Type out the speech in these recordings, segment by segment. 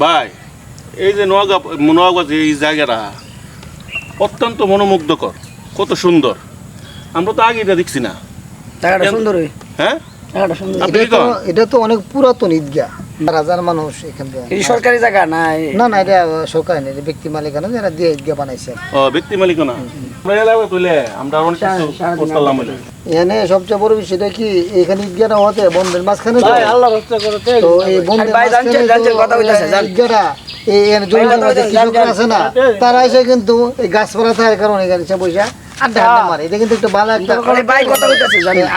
ভাই এই যে নোয়াগা নোয়াগা যে এই জায়গাটা অত্যন্ত মনোমুগ্ধকর কত সুন্দর। আমরা তো আগে এটা দেখছি না। জায়গাটা সুন্দর হ্যাঁ? কন? এটা তো অনেক পুরাতন ঈদগাহ। হাজার মানুষ এখান থেকে এই সরকারি জায়গা না? না না এটা সরকারি না এটা ব্যক্তি মালিকানা যারা দিয়ে ঈদগাহ বানাইছে। ও ব্যক্তি মালিকানা? আমরা এলাকা তুলে আমরা অনেক কিছু সারা- সারাদিন করতাম বলে এখানে সবচেয়ে বড় বিষয়টা কি এখানে ঈদগাহটা হতে বন্ধের মাঝখানে তো। এই বন্ধের মাঝখানে ঈদগাহটা এই জমির কৃষকরা আছে না তারা এসে কিন্তু এই গাছপালা থাকার কারণে এখানে এসে বসে আড্ডা আড্ডা মারে। এটা কিন্তু একটা ভালো একটা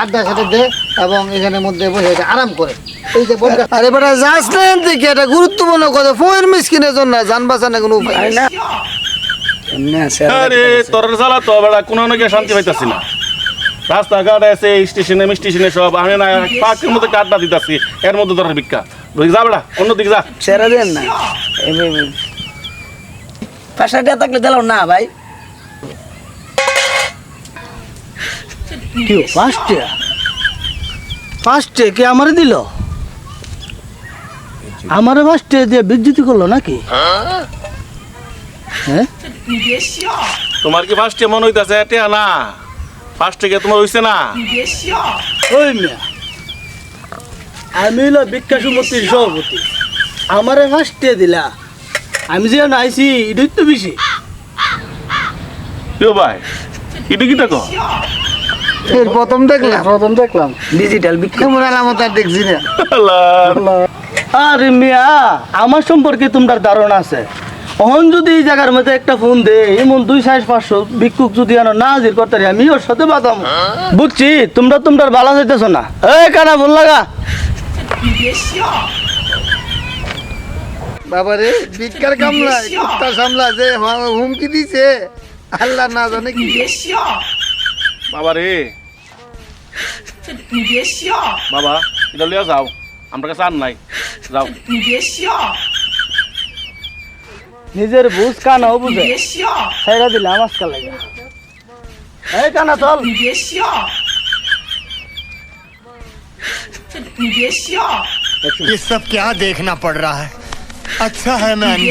আড্ডা সাথে দেয় এবং এখানে মধ্যে বসে এটা আরাম করে। এই যে আরে বেটা যাস না থেকে এটা গুরুত্বপূর্ণ কথা। ফোন মিসকিনের জন্য যান বাঁচানো কোনো উপায় না এমনি আছে আর আরে তোর জ্বালা তো বেড়া কোনো নাকি শান্তি পাইতাছি না। রাস্তাঘাট আছে স্টেশনে স্টেশনে সব। আমি না মধ্যে দিতাছি এর মধ্যে ভিক্ষা। যা বেড়া অন্যদিকে যা। ছেড়ে দেন না। পাঁচশো টাকা থাকলে দিলাম না ভাই। কি ফার্স্টে ফার্স্টে কে আমারে দিল? আমারে ফার্স্টে দিয়ে বিদ্যুতি করল নাকি? হ্যাঁ? তোমার কি ফার্স্টে মনে হইতাছে? এটা না। ফার্স্টে কে তোমার হইছে না? ওই মিয়া। আমি হলো সমিতির সভাপতি। আমারে ফার্স্টে দিলা। আমি যে আইছি এটাই তো বেশি। কেউ ভাই এটা কি দেখো? এর প্রথম দেখলাম। প্রথম দেখলাম। ডিজিটাল বিক্রি। কেমন আলামত আর দেখছি না। আরে মিয়া আমার সম্পর্কে তোমার ধারণা আছে। অহন যদি এই জায়গার মধ্যে একটা ফোন দে এমন দুই সাইজ পাঁচশো ভিক্ষুক যদি আনো না হাজির করতে পারি, আমি ওর সাথে বাদাম বুঝছি তোমরা তোমরা ভালো চাইতেছো না। এই কানা বল লাগা। বাবারে ভিক্ষার কামলা কুত্তা সামলা যে হ- হুমকি দিছে আল্লাহ না জানে কি বাবা রে বাবা এটা লিয়া যাও আমরা কাছে আর নাই যাও নিজের বুঝ কানাও বুঝে সাইরা দিলে আমার লাগে এই কানা চল ये सब क्या देखना पड़ रहा है At så han er en